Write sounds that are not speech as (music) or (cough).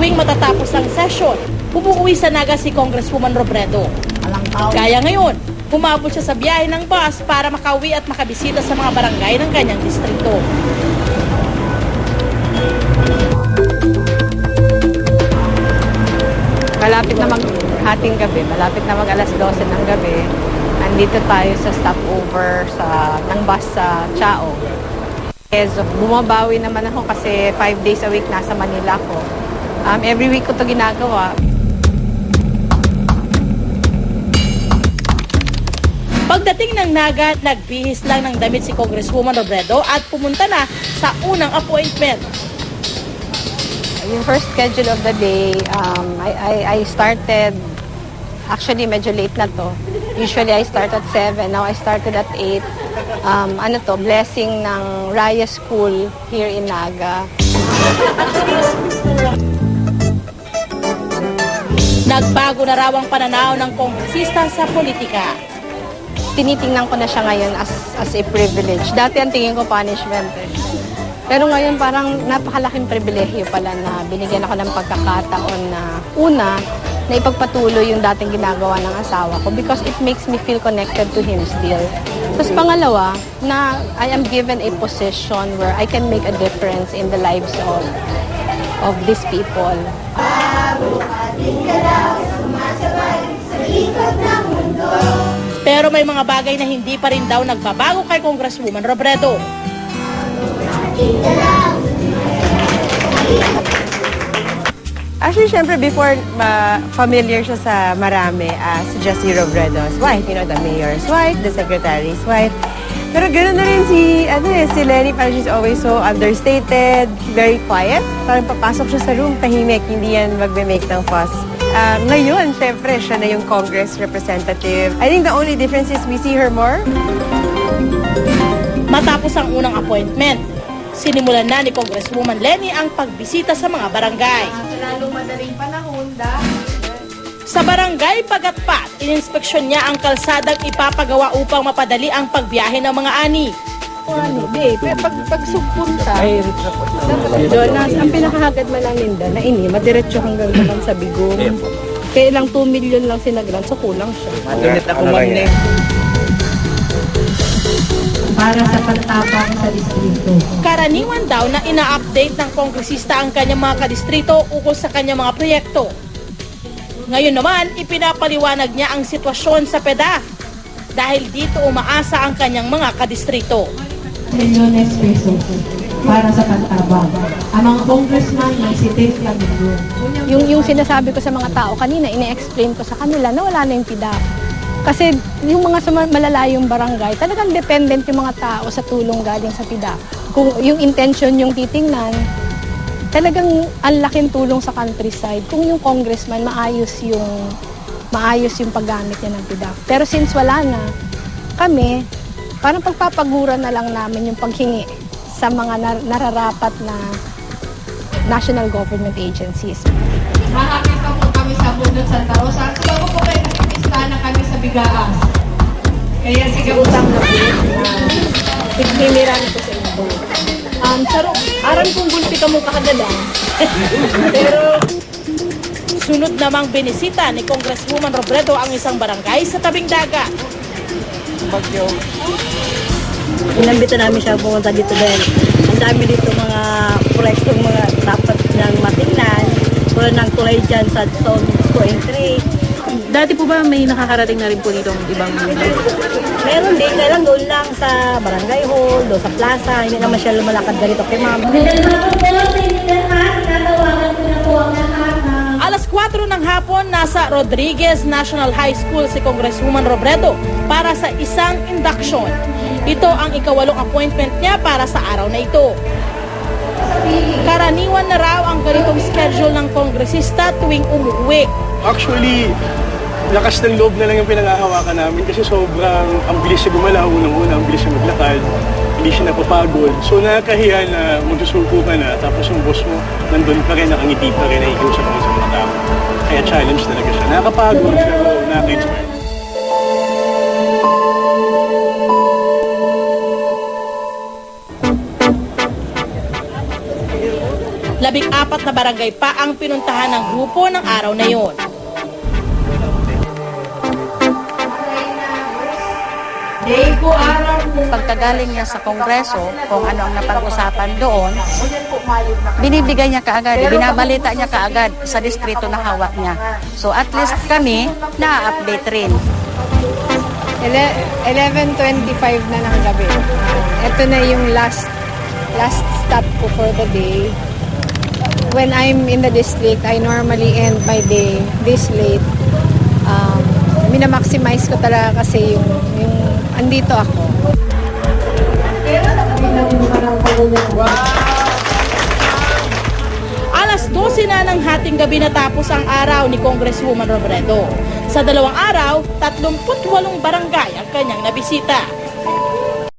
Tuwing matatapos ang session, umuwi sa Naga si Congresswoman Robredo. Kaya ngayon, humabol siya sa biyahe ng bus para makauwi at makabisita sa mga barangay ng kanyang distrito. Malapit na mag hating gabi, malapit na mag alas 12 ng gabi. Andito tayo sa stopover sa, ng bus sa Chao. So, bumabawi naman ako kasi 5 days a week nasa Manila ko. Um, every week ko to ginagawa. Pagdating ng Naga, nagbihis lang ng damit si Congresswoman Robredo at pumunta na sa unang appointment. Yung first schedule of the day, um, I, I, I started, actually medyo late na to. Usually I start at 7, now I started at 8. Um, ano to, blessing ng Raya School here in Naga. (laughs) Nagbago na raw ang pananaw ng kongresista sa politika. Tinitingnan ko na siya ngayon as, as a privilege. Dati ang tingin ko punishment. Pero ngayon parang napakalaking pribilehyo pala na binigyan ako ng pagkakataon na una, na ipagpatuloy yung dating ginagawa ng asawa ko because it makes me feel connected to him still. Tapos pangalawa, na I am given a position where I can make a difference in the lives of of these people. Pero may mga bagay na hindi pa rin daw nagbabago kay Congresswoman Robredo. Actually, syempre, before ma familiar siya sa marami as Jessie Robredo's wife, you know, the mayor's wife, the secretary's wife. Pero ganoon na rin si, ano eh, si Lenny, parang she's always so understated, very quiet. Parang papasok siya sa room, tahimik, hindi yan magbe-make ng fuss. Um, ngayon, syempre, siya na yung Congress representative. I think the only difference is we see her more. Matapos ang unang appointment, sinimulan na ni Congresswoman Lenny ang pagbisita sa mga barangay. Sa barangay Pagatpat, ininspeksyon niya ang kalsadang ipapagawa upang mapadali ang pagbiyahe ng mga ani. Ano, di, pag, pag doon, nas, ang pinakahagad man lang ninda, na ini, madiretso hanggang naman sa bigong. Kaya lang 2 million lang sinagran, so kulang siya. Init ako magne. para sa pagtapang sa distrito. Karaniwan daw na ina-update ng kongresista ang kanyang mga kadistrito ukol sa kanyang mga proyekto. Ngayon naman, ipinapaliwanag niya ang sitwasyon sa PEDAF dahil dito umaasa ang kanyang mga kadistrito. Milyones peso para sa pagtabang. Ang mga congressman nagsitik lang yun. Yung, yung sinasabi ko sa mga tao kanina, ine-explain ko sa kanila na wala na yung PIDAP. Kasi yung mga sa ma- malalayong barangay, talagang dependent yung mga tao sa tulong galing sa PIDAP. Kung yung intention yung titingnan, talagang ang laking tulong sa countryside kung yung congressman maayos yung maayos yung paggamit niya ng PIDAP. Pero since wala na, kami, parang pagpapagura na lang namin yung paghingi sa mga nar- nararapat na national government agencies. Mahakit pa po kami sa Bundok Santa Rosa. At bago po kayo nakipista na kami sa Bigaas. Kaya sige utang na po. Pigmimiran ko sa inyo. Um, saro, aram kong gulpi ka mo kakadala. (laughs) Pero sunod namang binisita ni Congresswoman Robredo ang isang barangay sa tabing dagat. Inambita namin siya pumunta dito dahil ang dami dito mga proyektong mga dapat niyang matingnan. Tulad ng tulay dyan sa zone 2 and 3. Dati po ba may nakakarating na rin po nitong ibang Meron din, kaya lang doon lang sa barangay hall, doon sa plaza. Hindi naman siya lumalakad ganito kay mama. Alas 4 ng hapon, nasa Rodriguez National High School si Congresswoman Robredo para sa isang induction. Ito ang ikawalong appointment niya para sa araw na ito. Karaniwan na raw ang ganitong schedule ng kongresista tuwing umuwi. Actually, lakas ng loob na lang yung pinangahawakan namin kasi sobrang ang bilis siya gumalaw, unang-una, ang bilis siya maglakad, hindi siya napapagod. So nakakahiya na magsusuko ka na, tapos yung boss mo nandun pa rin, nakangiti pa rin, nakikiusap mo sa mga tao. Kaya challenge talaga siya. Nakakapagod pero nakaka-inspire. Labing apat na barangay pa ang pinuntahan ng grupo ng araw na yon. Pagkagaling niya sa kongreso, kung ano ang napag-usapan doon, binibigay niya kaagad, binabalita niya kaagad sa distrito na hawak niya. So at least kami, na-update rin. Ele- 11.25 na ng gabi. Ito na yung last last stop ko for the day. When I'm in the district, I normally end my day this late. Um, minamaximize ko talaga kasi yung, yung andito ako. Alas 12 na ng hating gabi natapos ang araw ni Congresswoman Robredo. Sa dalawang araw, 38 barangay ang kanyang nabisita.